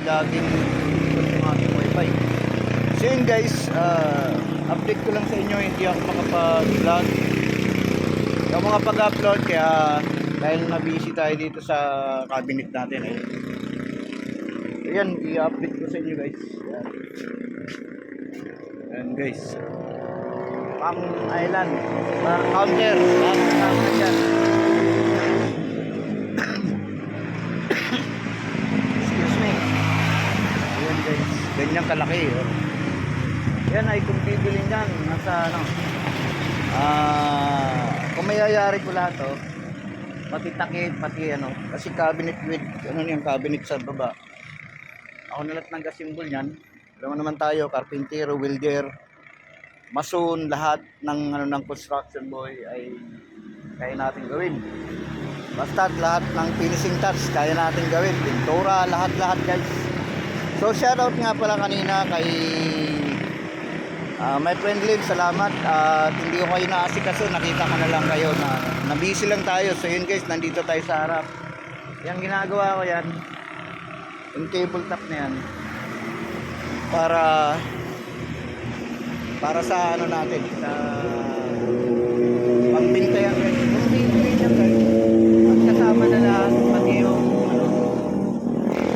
laging yung aking wifi. So yun guys, ah, update ko lang sa inyo, hindi ako makapag-vlog. Yung mga pag-upload, kaya dahil na-busy tayo dito sa cabinet natin. Eh. Ayan, i-update ko sa inyo guys. Ayan. Ayan guys. Pang Island. Bar counter. Lahat kasama na dyan. Excuse me. Ayan guys. Ganyan kalaki. Oh. Yan ay kung bibilin yan. Nasa ano. Ah, kung mayayari ko lahat oh. Pati takip, pati ano. Kasi cabinet with, ano yung cabinet sa baba. Ako na lahat ng gasimbol niyan. Alam naman tayo, carpentero, welder, mason, lahat ng ano ng construction boy ay kaya natin gawin. Basta lahat ng finishing touch kaya natin gawin. Pintura, lahat-lahat guys. So shoutout nga pala kanina kay ah, my friend Lynn, salamat. At hindi ko kayo naasikaso, nakita ko na lang kayo na na-busy lang tayo. So yun guys, nandito tayo sa harap. Yung ginagawa ko yan, yung tabletop na yan, para para sa ano natin sa pagbinta yan guys kung bibili yan guys at kasama na lahat pati yung ano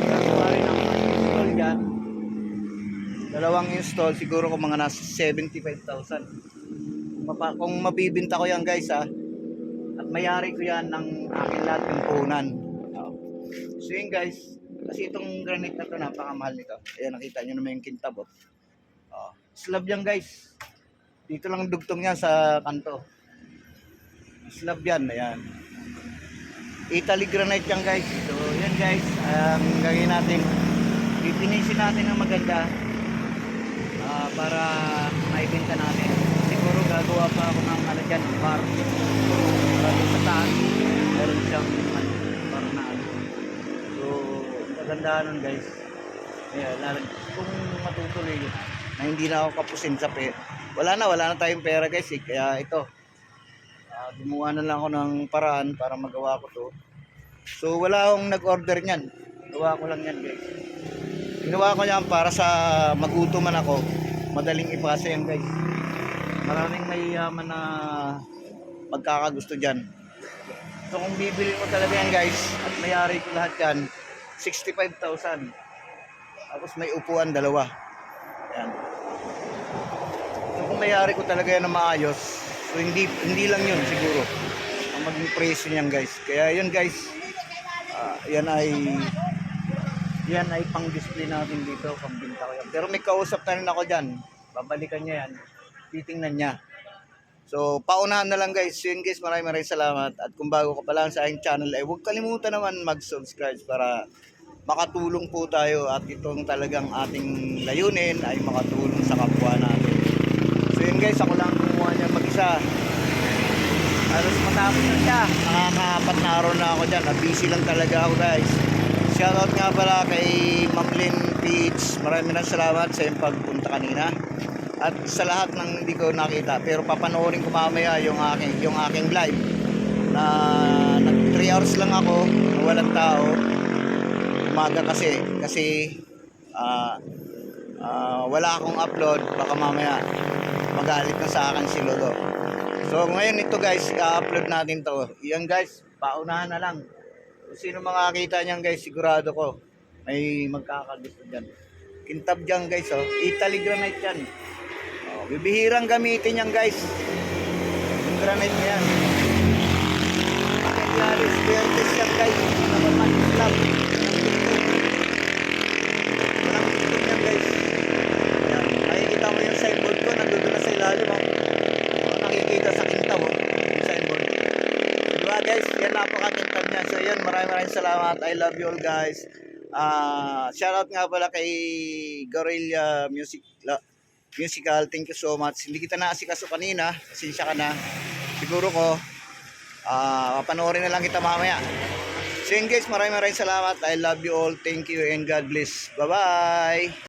gagawa rin ng install dyan dalawang install siguro kung mga nasa 75,000 Mapa- kung mabibinta ko yan guys ha at mayari ko yan ng akin lahat yung puhunan so yun guys kasi itong granite na to napakamahal nito ayan nakita nyo naman yung kintab oh. Oh, slab yan guys. Dito lang dugtong yan sa kanto. Slab yan, ayan. Italy granite yan guys. So yan guys, ang gagawin natin, pipinisin natin ng maganda ah, para maibenta natin. Siguro gagawa pa ako ng ano dyan, bar. Para sa taas, meron siyang ano, bar na ano. So, maganda nun guys. Kaya, lalag, kung matutuloy yun, na hindi na ako kapusin sa pera. Wala na, wala na tayong pera guys eh. Kaya ito, ah, gumawa na lang ako ng paraan para magawa ko to. So wala akong nag-order niyan. Gawa ko lang yan guys. Ginawa ko yan para sa magutuman ako. Madaling ipasa yan guys. Maraming mayayaman na magkakagusto dyan. So kung bibili mo talaga yan guys, at mayari ko lahat yan, 65,000. Tapos may upuan dalawa. Yan. So kung mayari ko talaga yan na maayos, so hindi hindi lang yun siguro ang maging presyo niyan guys. Kaya yun guys, ah, yan ay yan ay pang display natin dito, pambinta ko yan. Pero may kausap na rin ako dyan. Babalikan niya yan. Titingnan niya. So, paunahan na lang guys. So, yun guys, maraming maraming salamat. At kung bago ka pa lang sa aking channel, ay huwag kalimutan naman mag-subscribe para makatulong po tayo at itong talagang ating layunin ay makatulong sa kapwa natin. So yun guys, ako lang kumuha niya mag-isa. Halos matapos na siya. Nakakaapat na araw na ako dyan. Na-busy lang talaga ako guys. Shoutout nga pala kay Ma'am Peach. Maraming maraming salamat sa iyong pagpunta kanina. At sa lahat ng hindi ko nakita. Pero papanoorin ko mamaya yung aking, yung aking live. Na nag 3 hours lang ako. na Walang tao umaga kasi kasi ah ah, wala akong upload baka mamaya magalit na sa akin si Lolo so ngayon ito guys i-upload natin to yan guys paunahan na lang sino makakita niyan guys sigurado ko. May magkakagusto dyan. Kintab dyan guys oh. Italy granite yan. Oh, bibihirang gamitin yan guys. Yung granite yan Materialis Verdes yan guys. Naman slab Walang tiktok yan guys. Ayan. Makikita mo yung signboard ko. Nandun na sa ilalim. Oh. Oh, nakikita sa kintaw. Oh. Yung signboard. Diba guys? Yan napakakintab niya. So yan. Maraming maraming salamat. I love you all guys. Ah, shoutout nga pala kay Gorilla Music la, Musical. Thank you so much. Hindi kita naasikaso kanina. Sinsya ka na. Siguro ko ah papanoorin na lang kita mamaya. So yun guys, maraming maraming salamat. I love you all. Thank you and God bless. Bye-bye.